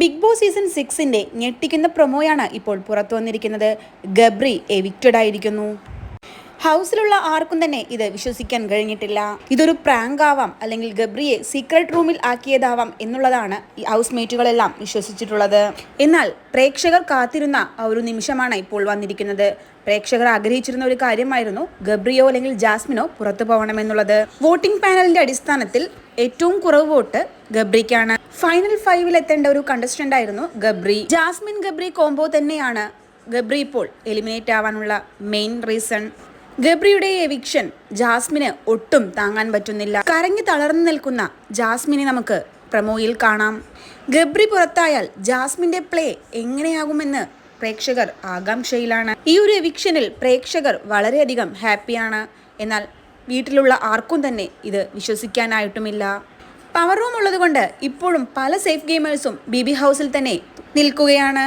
Big boss season സിക്സിന്റെ ഞെട്ടിക്കുന്ന പ്രൊമോയാണ് ഇപ്പോൾ പുറത്തു വന്നിരിക്കുന്നത്. ഗബ്രി എവിക്റ്റഡ് ആയിരിക്കുന്നു. ഹൗസിലുള്ള ആർക്കും തന്നെ ഇത് വിശ്വസിക്കാൻ കഴിഞ്ഞിട്ടില്ല. ഇതൊരു പ്രാങ്ക് ആവാം അല്ലെങ്കിൽ ഗബ്രിയെ സീക്രട്ട് റൂമിൽ ആക്കിയതാവാം എന്നുള്ളതാണ് ഈ ഹൗസ് മേറ്റുകളെല്ലാം വിശ്വസിച്ചിട്ടുള്ളത്. എന്നാൽ പ്രേക്ഷകർ കാത്തിരുന്ന ആ ഒരു നിമിഷമാണ് ഇപ്പോൾ വന്നിരിക്കുന്നത്. പ്രേക്ഷകർ ആഗ്രഹിച്ചിരുന്ന ഒരു കാര്യമായിരുന്നു ഗബ്രിയോ അല്ലെങ്കിൽ ജാസ്മിനോ പുറത്തു പോകണമെന്നുള്ളത്. വോട്ടിംഗ് പാനലിന്റെ അടിസ്ഥാനത്തിൽ ഏറ്റവും കുറവ് വോട്ട് ഗബ്രിക്കാണ്. ഫൈനൽ ഫൈവിൽ എത്തേണ്ട ഒരു കണ്ടസ്റ്റന്റ് ആയിരുന്നു ഗബ്രി. ജാസ്മിൻ ഗബ്രി കോംബോ തന്നെയാണ് ഗബ്രി ഇപ്പോൾ എലിമിനേറ്റ് ആവാനുള്ള മെയിൻ റീസൺ ഗബ്രിയുടെ എവിക്ഷൻ ജാസ്മിന് ഒട്ടും താങ്ങാൻ പറ്റുന്നില്ല. കരഞ്ഞു തളർന്നു നിൽക്കുന്ന ജാസ്മിനെ നമുക്ക് പ്രമോയിൽ കാണാം. ഗബ്രി പുറത്തായാൽ ജാസ്മിന്റെ പ്ലേ എങ്ങനെയാകുമെന്ന് പ്രേക്ഷകർ ആകാംക്ഷയിലാണ്. ഈ ഒരു എവിക്ഷനിൽ പ്രേക്ഷകർ വളരെയധികം ഹാപ്പിയാണ് എന്നാൽ വീട്ടിലുള്ള ആർക്കും തന്നെ ഇത് വിശ്വസിക്കാനായിട്ടുമില്ല. പവർ റൂം ഉള്ളതുകൊണ്ട് ഇപ്പോഴും പല സേഫ് ഗെയിമേഴ്സും ബി ബി ഹൗസിൽ തന്നെ നിൽക്കുകയാണ്.